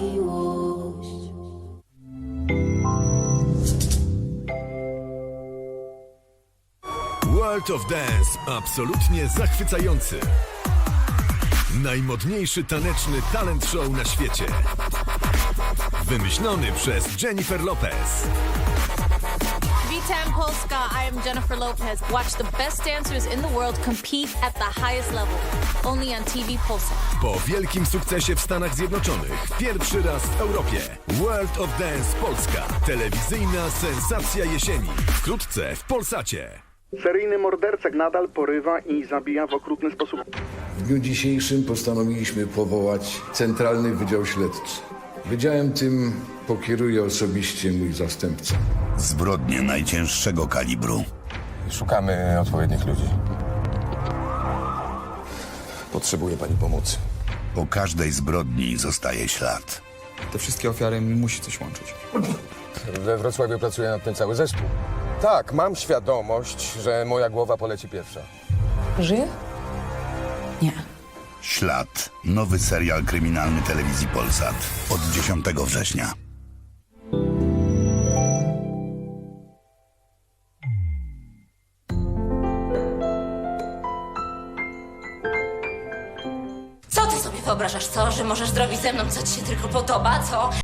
miłość. World of Dance absolutnie zachwycający. Najmodniejszy taneczny talent show na świecie. Wymyślony przez Jennifer Lopez. Witam Polska. I am Jennifer Lopez. Watch the best dancers in the world compete at the highest level. Only on TV Polsat. Po wielkim sukcesie w Stanach Zjednoczonych, pierwszy raz w Europie. World of Dance Polska. Telewizyjna sensacja jesieni. Wkrótce w Polsacie. Seryjny morderca nadal porywa i zabija w okrutny sposób. W dniu dzisiejszym postanowiliśmy powołać Centralny Wydział Śledczy. Wydziałem tym pokieruje osobiście mój zastępca. Zbrodnie najcięższego kalibru. Szukamy odpowiednich ludzi. Potrzebuje pani pomocy. Po każdej zbrodni zostaje ślad. Te wszystkie ofiary musi coś łączyć. We Wrocławiu pracuje nad tym cały zespół. Tak, mam świadomość, że moja głowa poleci pierwsza. Żyje? Nie. Ślad. Nowy serial kryminalny telewizji Polsat. Od 10 września. Co ty sobie wyobrażasz, co? Że możesz zrobić ze mną, co ci się tylko podoba, co?